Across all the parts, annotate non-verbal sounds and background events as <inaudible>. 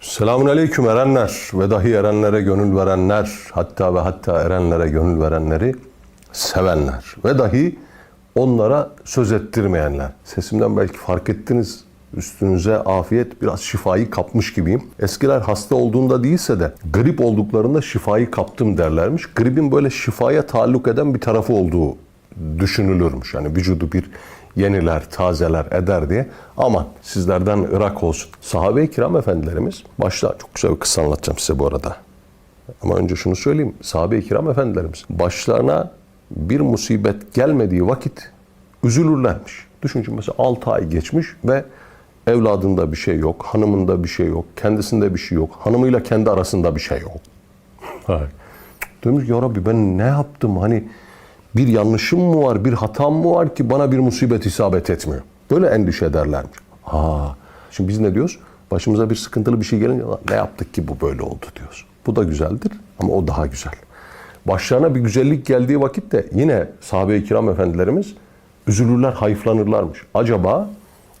Selamun aleyküm erenler ve dahi erenlere gönül verenler, hatta ve hatta erenlere gönül verenleri sevenler ve dahi onlara söz ettirmeyenler. Sesimden belki fark ettiniz. Üstünüze afiyet biraz şifayı kapmış gibiyim. Eskiler hasta olduğunda değilse de grip olduklarında şifayı kaptım derlermiş. Gripin böyle şifaya taalluk eden bir tarafı olduğu düşünülürmüş. Yani vücudu bir yeniler, tazeler eder diye. Aman sizlerden ırak olsun. Sahabe-i kiram efendilerimiz, başta çok güzel bir kıssa anlatacağım size bu arada. Ama önce şunu söyleyeyim. Sahabe-i kiram efendilerimiz başlarına bir musibet gelmediği vakit üzülürlermiş. Düşün şimdi mesela 6 ay geçmiş ve evladında bir şey yok, hanımında bir şey yok, kendisinde bir şey yok, hanımıyla kendi arasında bir şey yok. Hayır. Demiş ki ya Rabbi ben ne yaptım hani bir yanlışım mı var, bir hatam mı var ki bana bir musibet isabet etmiyor. Böyle endişe ederlermiş. Ha, şimdi biz ne diyoruz? Başımıza bir sıkıntılı bir şey gelince "Lan ne yaptık ki bu böyle oldu diyoruz. Bu da güzeldir ama o daha güzel. Başlarına bir güzellik geldiği vakit de yine sahabe-i kiram efendilerimiz üzülürler, hayıflanırlarmış. Acaba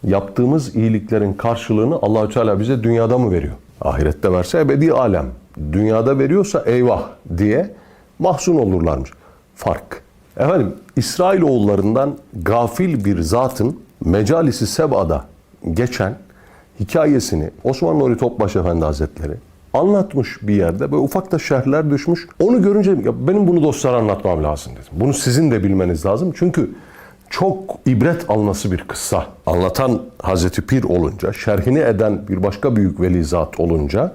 yaptığımız iyiliklerin karşılığını Allahü Teala bize dünyada mı veriyor? Ahirette verse ebedi alem. Dünyada veriyorsa eyvah diye mahzun olurlarmış. Fark. Efendim İsrailoğullarından gafil bir zatın Mecalisi Seba'da geçen hikayesini Osman Nuri Topbaş Efendi Hazretleri anlatmış bir yerde. Böyle ufak da şerhler düşmüş. Onu görünce ya benim bunu dostlara anlatmam lazım dedim. Bunu sizin de bilmeniz lazım. Çünkü çok ibret alması bir kıssa. Anlatan Hazreti Pir olunca, şerhini eden bir başka büyük veli zat olunca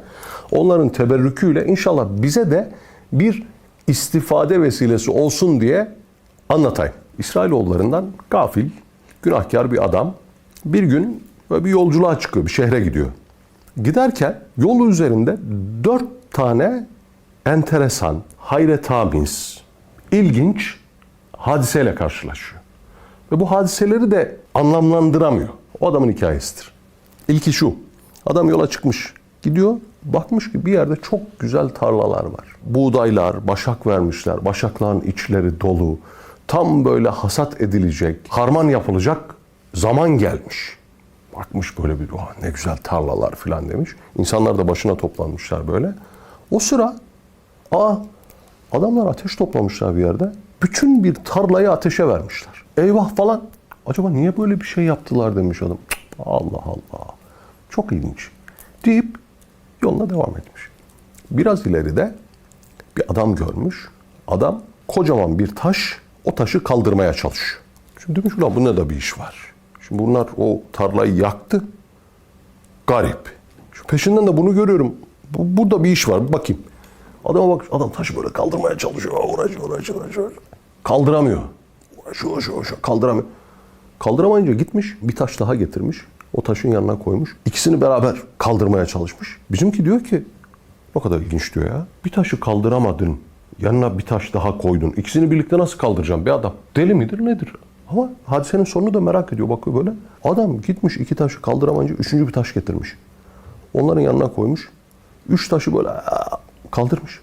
onların teberrüküyle inşallah bize de bir istifade vesilesi olsun diye anlatayım. İsrailoğullarından gafil, günahkar bir adam bir gün böyle bir yolculuğa çıkıyor, bir şehre gidiyor. Giderken yolu üzerinde dört tane enteresan, hayretamiz, ilginç hadiseyle karşılaşıyor. Ve bu hadiseleri de anlamlandıramıyor. O adamın hikayesidir. İlki şu. Adam yola çıkmış. Gidiyor. Bakmış ki bir yerde çok güzel tarlalar var. Buğdaylar, başak vermişler. Başakların içleri dolu. Tam böyle hasat edilecek, harman yapılacak zaman gelmiş. Bakmış böyle bir "Vah, ne güzel tarlalar filan demiş. İnsanlar da başına toplanmışlar böyle. O sıra aa adamlar ateş toplamışlar bir yerde. Bütün bir tarlayı ateşe vermişler. Eyvah falan. Acaba niye böyle bir şey yaptılar demiş adam. Allah Allah. Çok ilginç. Deyip yoluna devam etmiş. Biraz ileride bir adam görmüş. Adam kocaman bir taş o taşı kaldırmaya çalışıyor. Şimdi demiş ulan bunda da bir iş var. Şimdi bunlar o tarlayı yaktı. Garip. Şu peşinden de bunu görüyorum. Bu, burada bir iş var. Bakayım. Adama bak adam taşı böyle kaldırmaya çalışıyor. Uğraşıyor, uğraşıyor, uğraşıyor. Kaldıramıyor. Uğraşıyor, uğraşıyor, uğraşıyor. Kaldıramıyor. Kaldıramayınca gitmiş bir taş daha getirmiş. O taşın yanına koymuş. İkisini beraber kaldırmaya çalışmış. Bizimki diyor ki o kadar ilginç diyor ya. Bir taşı kaldıramadın. Yanına bir taş daha koydun. İkisini birlikte nasıl kaldıracağım bir adam? Deli midir nedir? Ama hadisenin sonunu da merak ediyor. Bakıyor böyle. Adam gitmiş iki taşı kaldıramayınca üçüncü bir taş getirmiş. Onların yanına koymuş. Üç taşı böyle kaldırmış.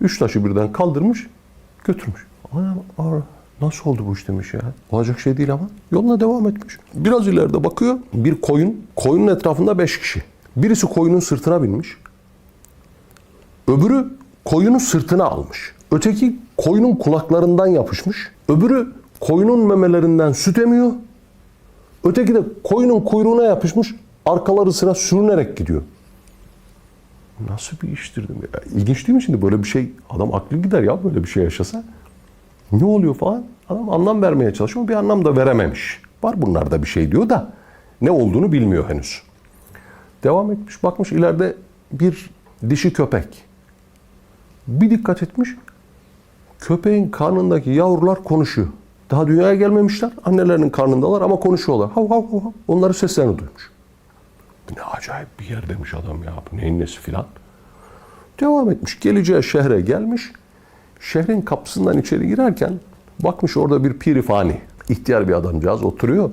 Üç taşı birden kaldırmış, götürmüş. Adam "Aa, nasıl oldu bu iş demiş ya. Olacak şey değil ama. Yoluna devam etmiş. Biraz ileride bakıyor bir koyun. Koyunun etrafında beş kişi. Birisi koyunun sırtına binmiş. Öbürü koyunun sırtına almış. Öteki koyunun kulaklarından yapışmış. Öbürü koyunun memelerinden süt emiyor. Öteki de koyunun kuyruğuna yapışmış. Arkaları sıra sürünerek gidiyor. Nasıl bir iştir dedim. Ya, İlginç değil mi şimdi böyle bir şey? Adam aklı gider ya böyle bir şey yaşasa. Ne oluyor falan? Adam anlam vermeye çalışıyor ama bir anlam da verememiş. Var bunlarda bir şey diyor da ne olduğunu bilmiyor henüz. Devam etmiş bakmış ileride bir dişi köpek. Bir dikkat etmiş. Köpeğin karnındaki yavrular konuşuyor. Daha dünyaya gelmemişler. Annelerinin karnındalar ama konuşuyorlar. Hav hav hav. Onların seslerini duymuş. Ne acayip bir yer demiş adam ya. Bu neyin nesi filan. Devam etmiş. Geleceği şehre gelmiş. Şehrin kapısından içeri girerken bakmış orada bir pirifani. ihtiyar bir adamcağız oturuyor.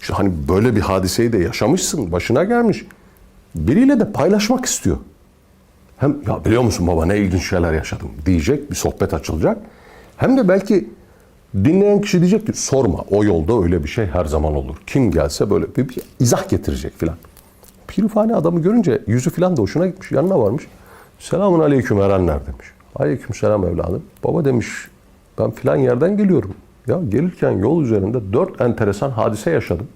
İşte hani böyle bir hadiseyi de yaşamışsın. Başına gelmiş. Biriyle de paylaşmak istiyor. Hem ya biliyor musun baba ne ilginç şeyler yaşadım diyecek. Bir sohbet açılacak. Hem de belki dinleyen kişi diyecek ki sorma o yolda öyle bir şey her zaman olur. Kim gelse böyle bir, bir izah getirecek filan. Pirifani adamı görünce yüzü falan da hoşuna gitmiş. Yanına varmış. Selamun aleyküm erenler demiş. Aleyküm selam evladım. Baba demiş ben filan yerden geliyorum. Ya gelirken yol üzerinde dört enteresan hadise yaşadım.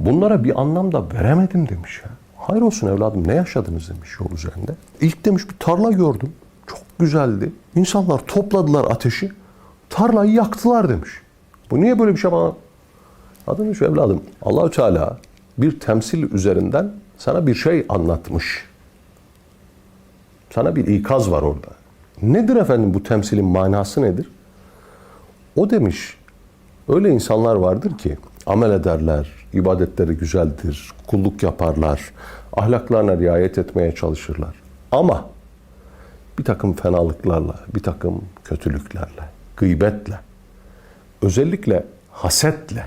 Bunlara bir anlam da veremedim demiş ya. Hayır olsun evladım ne yaşadınız demiş yol üzerinde. İlk demiş bir tarla gördüm. Çok güzeldi. İnsanlar topladılar ateşi. Tarlayı yaktılar demiş. Bu niye böyle bir şey bana? Adam demiş evladım Allahü Teala bir temsil üzerinden sana bir şey anlatmış. Sana bir ikaz var orada. Nedir efendim bu temsilin manası nedir? O demiş öyle insanlar vardır ki amel ederler, ibadetleri güzeldir, kulluk yaparlar, ahlaklarına riayet etmeye çalışırlar. Ama bir takım fenalıklarla, bir takım kötülüklerle, gıybetle, özellikle hasetle,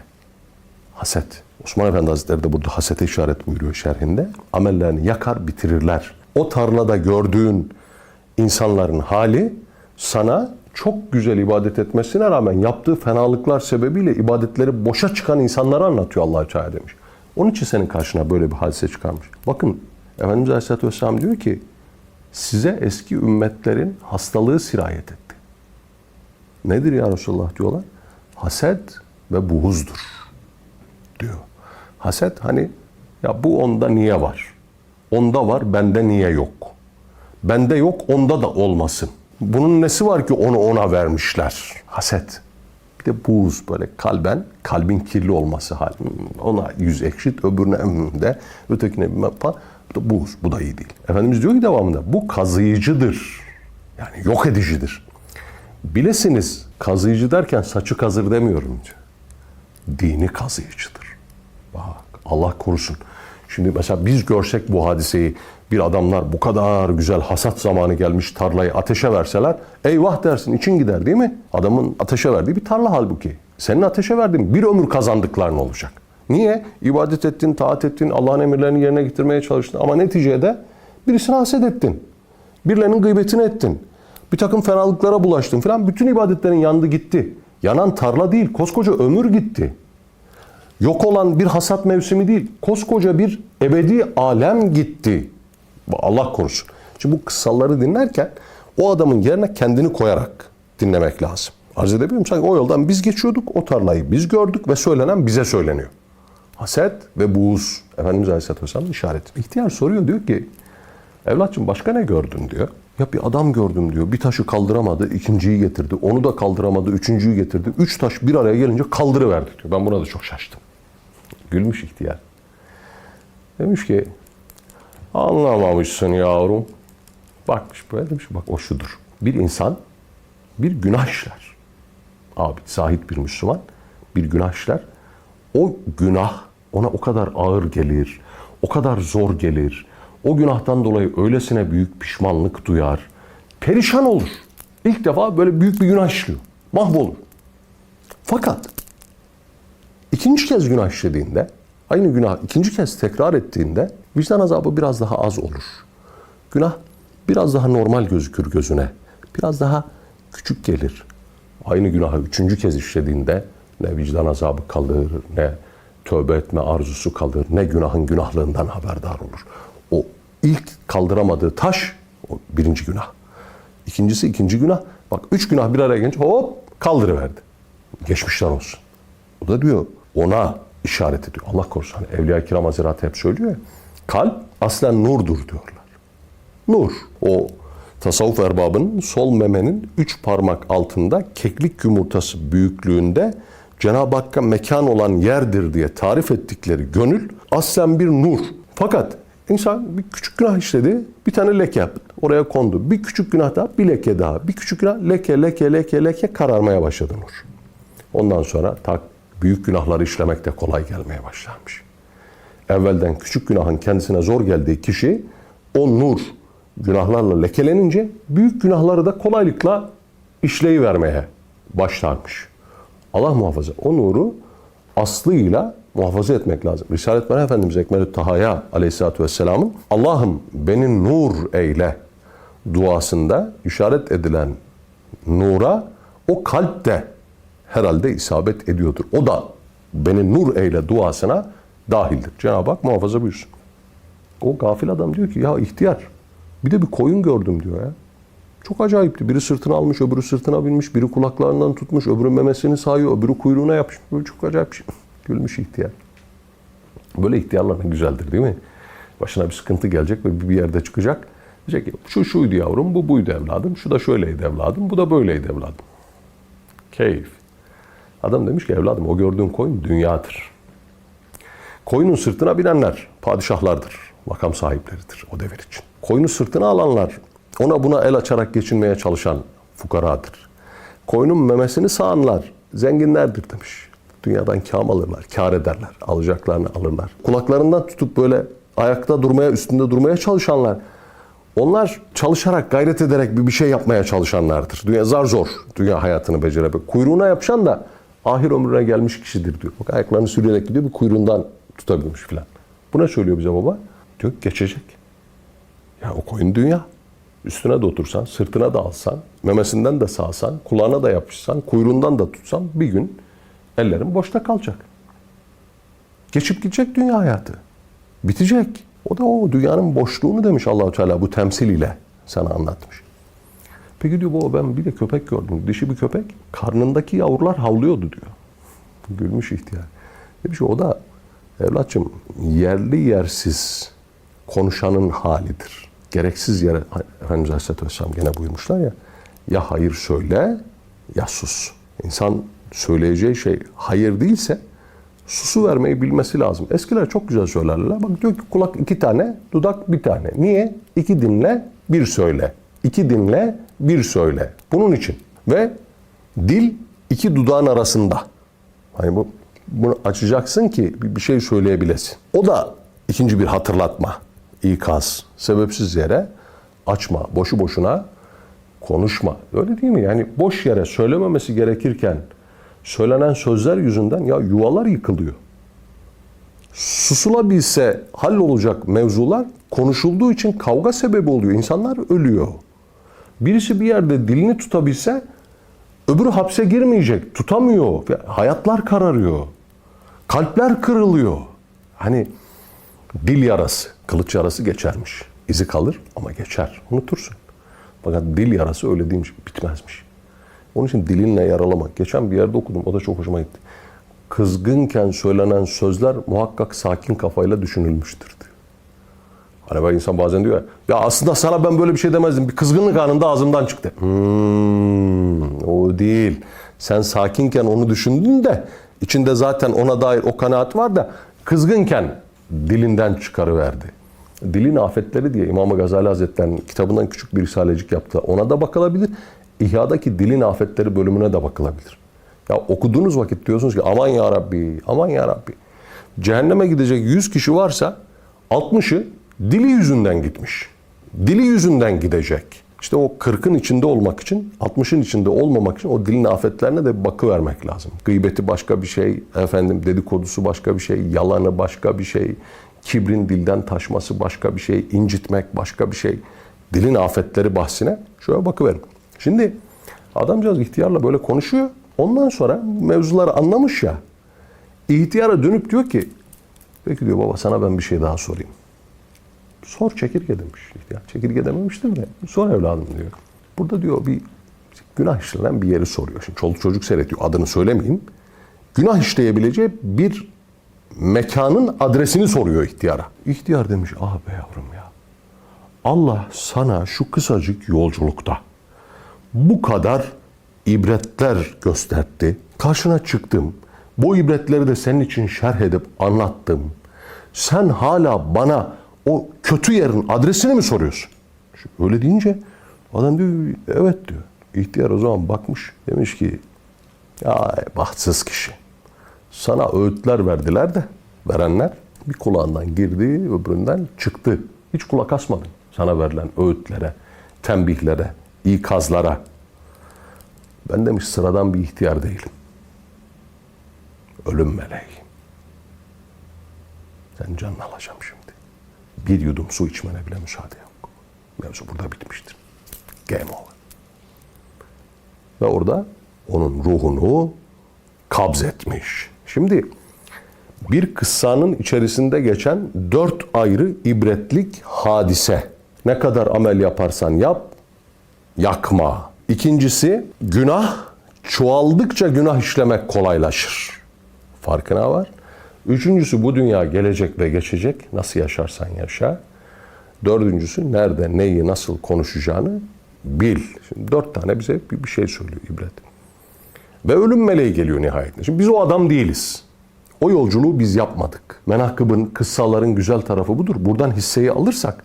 haset. Osman Efendi Hazretleri de burada hasete işaret buyuruyor şerhinde. Amellerini yakar bitirirler. O tarlada gördüğün insanların hali sana çok güzel ibadet etmesine rağmen yaptığı fenalıklar sebebiyle ibadetleri boşa çıkan insanları anlatıyor allah Teala demiş. Onun için senin karşına böyle bir hadise çıkarmış. Bakın Efendimiz Aleyhisselatü Vesselam diyor ki size eski ümmetlerin hastalığı sirayet etti. Nedir ya Resulullah diyorlar? Haset ve buğuzdur diyor. Haset hani ya bu onda niye var? Onda var bende niye yok? Bende yok onda da olmasın. Bunun nesi var ki onu ona vermişler? Haset. Bir de buğz böyle kalben, kalbin kirli olması hal. Ona yüz ekşit, öbürüne de, ötekine bilmem falan. Bu da buğz, bu da iyi değil. Efendimiz diyor ki devamında, bu kazıyıcıdır. Yani yok edicidir. Bilesiniz, kazıyıcı derken saçı kazır demiyorum diyor. Dini kazıyıcıdır. Bak Allah korusun. Şimdi mesela biz görsek bu hadiseyi bir adamlar bu kadar güzel hasat zamanı gelmiş tarlayı ateşe verseler eyvah dersin için gider değil mi? Adamın ateşe verdiği bir tarla halbuki. Senin ateşe verdiğin bir ömür kazandıkların olacak. Niye? İbadet ettin, taat ettin, Allah'ın emirlerini yerine getirmeye çalıştın ama neticede birisine haset ettin. Birilerinin gıybetini ettin. Bir takım fenalıklara bulaştın falan. Bütün ibadetlerin yandı gitti. Yanan tarla değil, koskoca ömür gitti yok olan bir hasat mevsimi değil. Koskoca bir ebedi alem gitti. Allah korusun. Şimdi bu kıssaları dinlerken o adamın yerine kendini koyarak dinlemek lazım. Arz edebiliyor muyum? Sanki o yoldan biz geçiyorduk, o tarlayı biz gördük ve söylenen bize söyleniyor. Haset ve buğuz. Efendimiz Aleyhisselatü Vesselam'ın işareti. İhtiyar soruyor diyor ki, evlatçım başka ne gördün diyor. Ya bir adam gördüm diyor. Bir taşı kaldıramadı, ikinciyi getirdi. Onu da kaldıramadı, üçüncüyü getirdi. Üç taş bir araya gelince kaldırıverdi diyor. Ben buna da çok şaştım. Gülmüş ihtiyar. Demiş ki anlamamışsın yavrum. Bakmış böyle demiş bak o şudur. Bir insan bir günah işler. Abi sahip bir Müslüman bir günah işler. O günah ona o kadar ağır gelir. O kadar zor gelir. O günahtan dolayı öylesine büyük pişmanlık duyar. Perişan olur. İlk defa böyle büyük bir günah işliyor. Mahvolur. Fakat İkinci kez günah işlediğinde, aynı günah ikinci kez tekrar ettiğinde vicdan azabı biraz daha az olur. Günah biraz daha normal gözükür gözüne. Biraz daha küçük gelir. Aynı günahı üçüncü kez işlediğinde ne vicdan azabı kalır, ne tövbe etme arzusu kalır, ne günahın günahlığından haberdar olur. O ilk kaldıramadığı taş o birinci günah. İkincisi ikinci günah. Bak üç günah bir araya gelince hop kaldırıverdi. Geçmişler olsun. O da diyor ona işaret ediyor. Allah korusun. Hani Evliya Kiram Hazretleri hep söylüyor ya. Kalp aslen nurdur diyorlar. Nur. O tasavvuf erbabının sol memenin üç parmak altında keklik yumurtası büyüklüğünde Cenab-ı Hakk'a mekan olan yerdir diye tarif ettikleri gönül aslen bir nur. Fakat insan bir küçük günah işledi, bir tane leke oraya kondu. Bir küçük günah daha, bir leke daha. Bir küçük günah, leke, leke, leke, leke kararmaya başladı nur. Ondan sonra tak büyük günahları işlemek de kolay gelmeye başlanmış. Evvelden küçük günahın kendisine zor geldiği kişi o nur günahlarla lekelenince büyük günahları da kolaylıkla işleyivermeye başlarmış. Allah muhafaza o nuru aslıyla muhafaza etmek lazım. Risalet Mera Efendimiz Ekmelü Tahaya aleyhissalatü vesselamın Allah'ım beni nur eyle duasında işaret edilen nura o kalp de herhalde isabet ediyordur. O da beni nur eyle duasına dahildir. Cenab-ı Hak muhafaza buyursun. O gafil adam diyor ki ya ihtiyar bir de bir koyun gördüm diyor ya. Çok acayipti. Biri sırtına almış, öbürü sırtına binmiş, biri kulaklarından tutmuş, öbürü memesini sayıyor, öbürü kuyruğuna yapmış. Böyle çok acayip şey. <laughs> Gülmüş ihtiyar. Böyle ihtiyarlar ne güzeldir değil mi? Başına bir sıkıntı gelecek ve bir yerde çıkacak. Diyecek ki şu şuydu yavrum, bu buydu evladım, şu da şöyleydi evladım, bu da böyleydi evladım. Keyif. Adam demiş ki evladım o gördüğün koyun dünyadır. Koyunun sırtına binenler padişahlardır, makam sahipleridir o devir için. Koyunu sırtına alanlar, ona buna el açarak geçinmeye çalışan fukaradır. Koyunun memesini sağanlar zenginlerdir demiş. Dünyadan kâm alırlar, kâr ederler, alacaklarını alırlar. Kulaklarından tutup böyle ayakta durmaya, üstünde durmaya çalışanlar, onlar çalışarak, gayret ederek bir bir şey yapmaya çalışanlardır. Dünya zar zor, dünya hayatını becerebilir. Kuyruğuna yapışan da ahir ömrüne gelmiş kişidir diyor. Bak ayaklarını sürüyerek gidiyor, bir kuyruğundan tutabilmiş filan. Bu ne söylüyor bize baba? Diyor geçecek. Ya o koyun dünya. Üstüne de otursan, sırtına da alsan, memesinden de sağsan, kulağına da yapışsan, kuyruğundan da tutsan bir gün ellerin boşta kalacak. Geçip gidecek dünya hayatı. Bitecek. O da o dünyanın boşluğunu demiş Allahu Teala bu temsil ile sana anlatmış. Peki diyor baba ben bir de köpek gördüm. Dişi bir köpek. Karnındaki yavrular havlıyordu diyor. Gülmüş ihtiyar. Demiş ki o da evlatçım yerli yersiz konuşanın halidir. Gereksiz yere Efendimiz Aleyhisselatü Vesselam gene buyurmuşlar ya ya hayır söyle ya sus. İnsan söyleyeceği şey hayır değilse susu vermeyi bilmesi lazım. Eskiler çok güzel söylerler. Bak diyor ki kulak iki tane, dudak bir tane. Niye? İki dinle, bir söyle. İki dinle, bir söyle. Bunun için. Ve dil iki dudağın arasında. Hani bu bunu açacaksın ki bir şey söyleyebilesin. O da ikinci bir hatırlatma, ikaz. Sebepsiz yere açma, boşu boşuna konuşma. Öyle değil mi? Yani boş yere söylememesi gerekirken söylenen sözler yüzünden ya yuvalar yıkılıyor. Susulabilse hallolacak mevzular konuşulduğu için kavga sebebi oluyor. İnsanlar ölüyor. Birisi bir yerde dilini tutabilse öbürü hapse girmeyecek. Tutamıyor. Hayatlar kararıyor. Kalpler kırılıyor. Hani dil yarası, kılıç yarası geçermiş. İzi kalır ama geçer. Unutursun. Fakat dil yarası öyle değilmiş, bitmezmiş. Onun için dilinle yaralamak. Geçen bir yerde okudum, o da çok hoşuma gitti. Kızgınken söylenen sözler muhakkak sakin kafayla düşünülmüştür. Hani bak insan bazen diyor ya, ya aslında sana ben böyle bir şey demezdim. Bir kızgınlık anında ağzımdan çıktı. Hmm, o değil. Sen sakinken onu düşündün de içinde zaten ona dair o kanaat var da kızgınken dilinden çıkarıverdi. Dilin afetleri diye İmam Gazali Hazretleri'nin kitabından küçük bir risalecik yaptı. Ona da bakılabilir. İhya'daki dilin afetleri bölümüne de bakılabilir. Ya okuduğunuz vakit diyorsunuz ki aman ya Rabbi, aman ya Rabbi. Cehenneme gidecek 100 kişi varsa 60'ı dili yüzünden gitmiş. Dili yüzünden gidecek. İşte o 40'ın içinde olmak için, 60'ın içinde olmamak için o dilin afetlerine de bir bakıvermek lazım. Gıybeti başka bir şey, efendim dedikodusu başka bir şey, yalanı başka bir şey, kibrin dilden taşması başka bir şey, incitmek başka bir şey. Dilin afetleri bahsine şöyle bakıverin. Şimdi adamcağız ihtiyarla böyle konuşuyor. Ondan sonra mevzuları anlamış ya. İhtiyara dönüp diyor ki peki diyor baba sana ben bir şey daha sorayım. Sor çekirge demiş. İhtiyar çekirge dememiştir de sor evladım diyor. Burada diyor bir günah işlenen bir yeri soruyor. Şimdi çoluk çocuk seyrediyor adını söylemeyeyim. Günah işleyebileceği bir mekanın adresini soruyor ihtiyara. İhtiyar demiş ah be yavrum ya. Allah sana şu kısacık yolculukta bu kadar ibretler gösterdi. Karşına çıktım. Bu ibretleri de senin için şerh edip anlattım. Sen hala bana o kötü yerin adresini mi soruyorsun? Şimdi Öyle deyince adam diyor evet diyor. İhtiyar o zaman bakmış demiş ki ya bahtsız kişi. Sana öğütler verdiler de verenler bir kulağından girdi öbüründen çıktı. Hiç kulak asmadın sana verilen öğütlere, tembihlere, ikazlara. Ben demiş sıradan bir ihtiyar değilim. Ölüm meleği. Sen canını alacağım şimdi. Bir yudum su içmene bile müsaade yok. Mevzu burada bitmiştir. Game over. Ve orada onun ruhunu kabzetmiş. Şimdi bir kıssanın içerisinde geçen dört ayrı ibretlik hadise. Ne kadar amel yaparsan yap, yakma. İkincisi günah çoğaldıkça günah işlemek kolaylaşır. Farkına var. Üçüncüsü bu dünya gelecek ve geçecek. Nasıl yaşarsan yaşa. Dördüncüsü nerede neyi nasıl konuşacağını bil. Şimdi dört tane bize bir şey söylüyor ibret. Ve ölüm meleği geliyor nihayetinde. Şimdi biz o adam değiliz. O yolculuğu biz yapmadık. Menakıbın, kıssaların güzel tarafı budur. Buradan hisseyi alırsak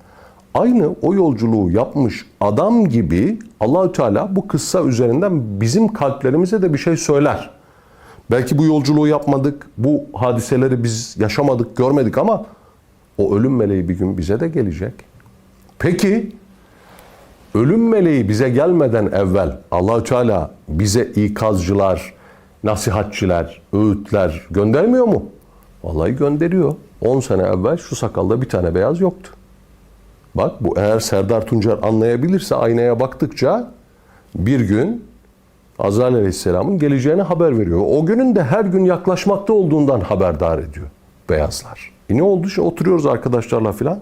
aynı o yolculuğu yapmış adam gibi Allahü Teala bu kıssa üzerinden bizim kalplerimize de bir şey söyler. Belki bu yolculuğu yapmadık, bu hadiseleri biz yaşamadık, görmedik ama o ölüm meleği bir gün bize de gelecek. Peki ölüm meleği bize gelmeden evvel Allahü Teala bize ikazcılar, nasihatçiler, öğütler göndermiyor mu? Vallahi gönderiyor. 10 sene evvel şu sakalda bir tane beyaz yoktu. Bak bu eğer Serdar Tuncer anlayabilirse aynaya baktıkça bir gün Azrail Aleyhisselam'ın geleceğine haber veriyor. O günün de her gün yaklaşmakta olduğundan haberdar ediyor beyazlar. E ne oldu? Şimdi oturuyoruz arkadaşlarla filan.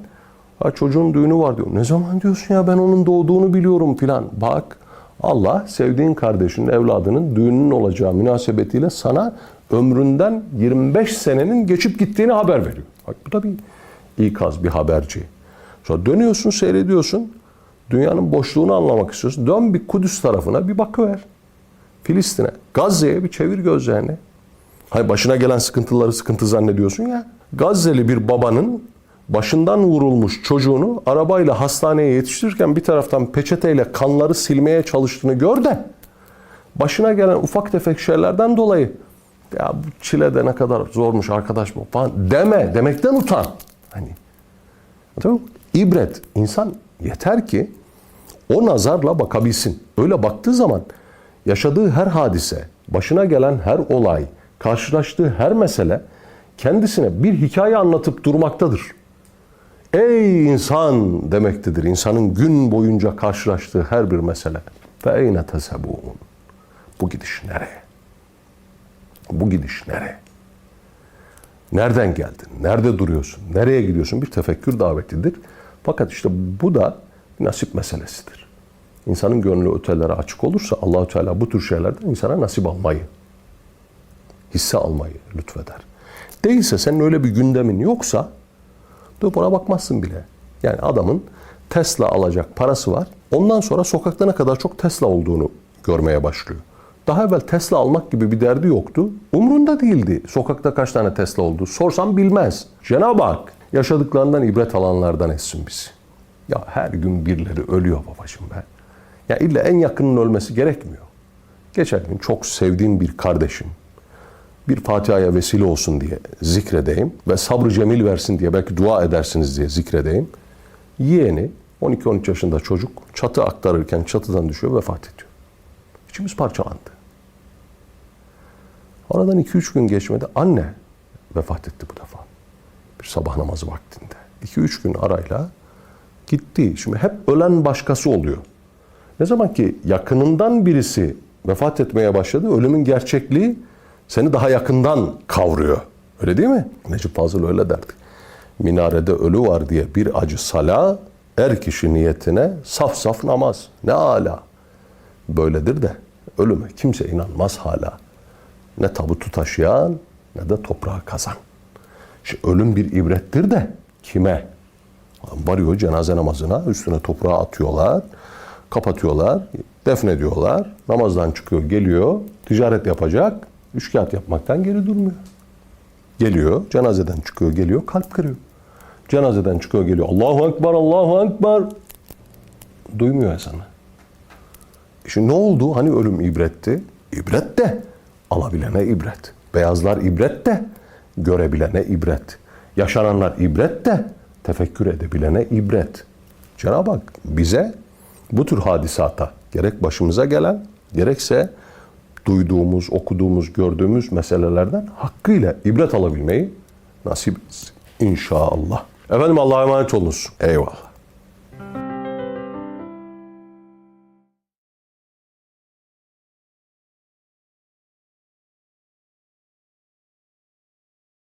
Ha çocuğun düğünü var diyor. Ne zaman diyorsun ya ben onun doğduğunu biliyorum filan. Bak Allah sevdiğin kardeşinin, evladının düğününün olacağı münasebetiyle sana ömründen 25 senenin geçip gittiğini haber veriyor. Bak bu da bir ikaz, bir haberci. Sonra dönüyorsun, seyrediyorsun. Dünyanın boşluğunu anlamak istiyorsun. Dön bir Kudüs tarafına bir bakıver. Filistin'e, Gazze'ye bir çevir gözlerini. Hani başına gelen sıkıntıları sıkıntı zannediyorsun ya. Gazze'li bir babanın başından vurulmuş çocuğunu arabayla hastaneye yetiştirirken bir taraftan peçeteyle kanları silmeye çalıştığını gör de başına gelen ufak tefek şeylerden dolayı ya bu çile de ne kadar zormuş arkadaş bu falan deme demekten utan. Hani Tamam? İbret. insan yeter ki o nazarla bakabilsin. Öyle baktığı zaman yaşadığı her hadise, başına gelen her olay, karşılaştığı her mesele kendisine bir hikaye anlatıp durmaktadır. Ey insan demektedir. İnsanın gün boyunca karşılaştığı her bir mesele. Fe eyne tesebun. Bu gidiş nereye? Bu gidiş nereye? Nereden geldin? Nerede duruyorsun? Nereye gidiyorsun? Bir tefekkür davetidir. Fakat işte bu da nasip meselesidir. İnsanın gönlü ötelere açık olursa Allahü Teala bu tür şeylerden insana nasip almayı, hisse almayı lütfeder. Değilse senin öyle bir gündemin yoksa dur buna bakmazsın bile. Yani adamın Tesla alacak parası var. Ondan sonra sokakta ne kadar çok Tesla olduğunu görmeye başlıyor. Daha evvel Tesla almak gibi bir derdi yoktu. Umrunda değildi. Sokakta kaç tane Tesla oldu? Sorsam bilmez. Cenab-ı Hak yaşadıklarından ibret alanlardan etsin bizi. Ya her gün birileri ölüyor babacığım be. Ya illa en yakının ölmesi gerekmiyor. Geçen gün çok sevdiğim bir kardeşim bir Fatiha'ya vesile olsun diye zikredeyim ve sabrı cemil versin diye belki dua edersiniz diye zikredeyim. Yeğeni 12-13 yaşında çocuk çatı aktarırken çatıdan düşüyor vefat ediyor. İçimiz parçalandı. Aradan 2-3 gün geçmedi anne vefat etti bu defa. Bir sabah namazı vaktinde. 2-3 gün arayla gitti. Şimdi hep ölen başkası oluyor. Ne zaman ki yakınından birisi vefat etmeye başladı, ölümün gerçekliği seni daha yakından kavruyor. Öyle değil mi? Necip Fazıl öyle derdi. Minarede ölü var diye bir acı sala, er kişi niyetine saf saf namaz. Ne ala. Böyledir de ölüme kimse inanmaz hala. Ne tabutu taşıyan ne de toprağı kazan. Şimdi ölüm bir ibrettir de kime? Varıyor cenaze namazına üstüne toprağı atıyorlar, kapatıyorlar, defnediyorlar. Namazdan çıkıyor, geliyor, ticaret yapacak, üç kağıt yapmaktan geri durmuyor. Geliyor, cenazeden çıkıyor, geliyor, kalp kırıyor. Cenazeden çıkıyor, geliyor. Allahu Ekber, Allahu Ekber. Duymuyor ezanı. Şimdi ne oldu? Hani ölüm ibretti? İbret de alabilene ibret. Beyazlar ibret de görebilene ibret. Yaşananlar ibret de tefekkür edebilene ibret. Cenab-ı Hak bize bu tür hadisata gerek başımıza gelen gerekse duyduğumuz, okuduğumuz, gördüğümüz meselelerden hakkıyla ibret alabilmeyi nasip etsin. İnşallah. Efendim Allah'a emanet olunuz. Eyvallah.